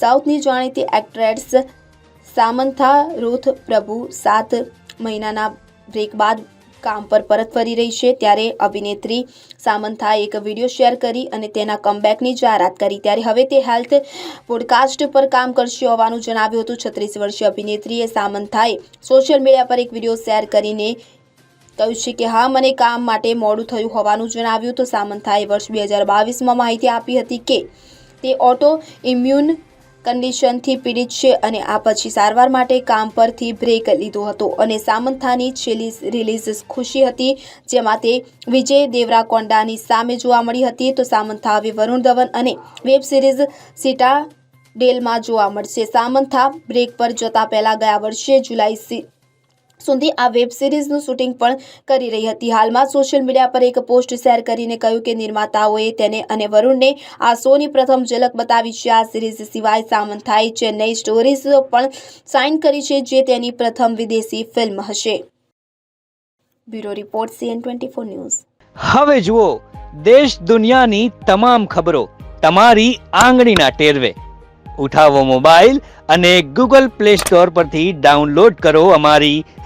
સાઉથની જાણીતી actress Samantha Ruth પ્રભુ સાત મહિનાના બ્રેક બાદ કામ પર પરત ફરી રહી છે. ત્યારે અભિનેત્રી સામંથાએ એક વીડિયો શેર કરી અને તેના કમબેકની જાહેરાત કરી. ત્યારે હવે તે હેલ્થ પોડકાસ્ટ પર કામ કરશે હોવાનું જણાવ્યું હતું. છત્રીસ વર્ષીય અભિનેત્રીએ સામંથાએ સોશિયલ મીડિયા પર એક વીડિયો શેર કરીને કહ્યું છે કે, હા, મને કામ માટે મોડું થયું હોવાનું જણાવ્યું. તો સામંથાએ વર્ષ બે હજાર બાવીસમાં માહિતી આપી હતી કે, તે ઓટો ઇમ્યુન કન્ડિશનથી પીડિત છે અને આ પછી સારવાર માટે કામ પરથી બ્રેક લીધો હતો અને સામંથાની છેલ્લી રિલીઝ ખુશી હતી, જેમાં તે વિજય દેવરાકોંડાની સામે જોવા મળી હતી. તો સામંથા હવે વરુણ ધવન અને વેબ સિરીઝ સીટા ડેલમાં જોવા મળશે. સામંથા બ્રેક પર જતા પહેલા ગયા વર્ષે જુલાઈ સુધી આ વેબ સિરીઝનું શૂટિંગ પણ કરી રહી હતી. હાલમાં સોશિયલ મીડિયા પર એક પોસ્ટ શેર કરીને કહ્યું કે નિર્માતાઓએ તેને અને વરુણને આ શોની પ્રથમ ઝલક બતાવી છે. આ સિરીઝ સિવાય સામંથાઈ ચેન્નઈ સ્ટોરીઝ પણ સાઇન કરી છે, જે તેની પ્રથમ વિદેશી ફિલ્મ હશે. Bureau report, CN news. હવે જુઓ, દેશ દુનિયાની તમામ ખબરો તમારી આંગળીના ટેરવે. ઉઠાવો મોબાઈલ અને ગૂગલ પ્લે સ્ટોર પરથી ડાઉનલોડ કરો અમારી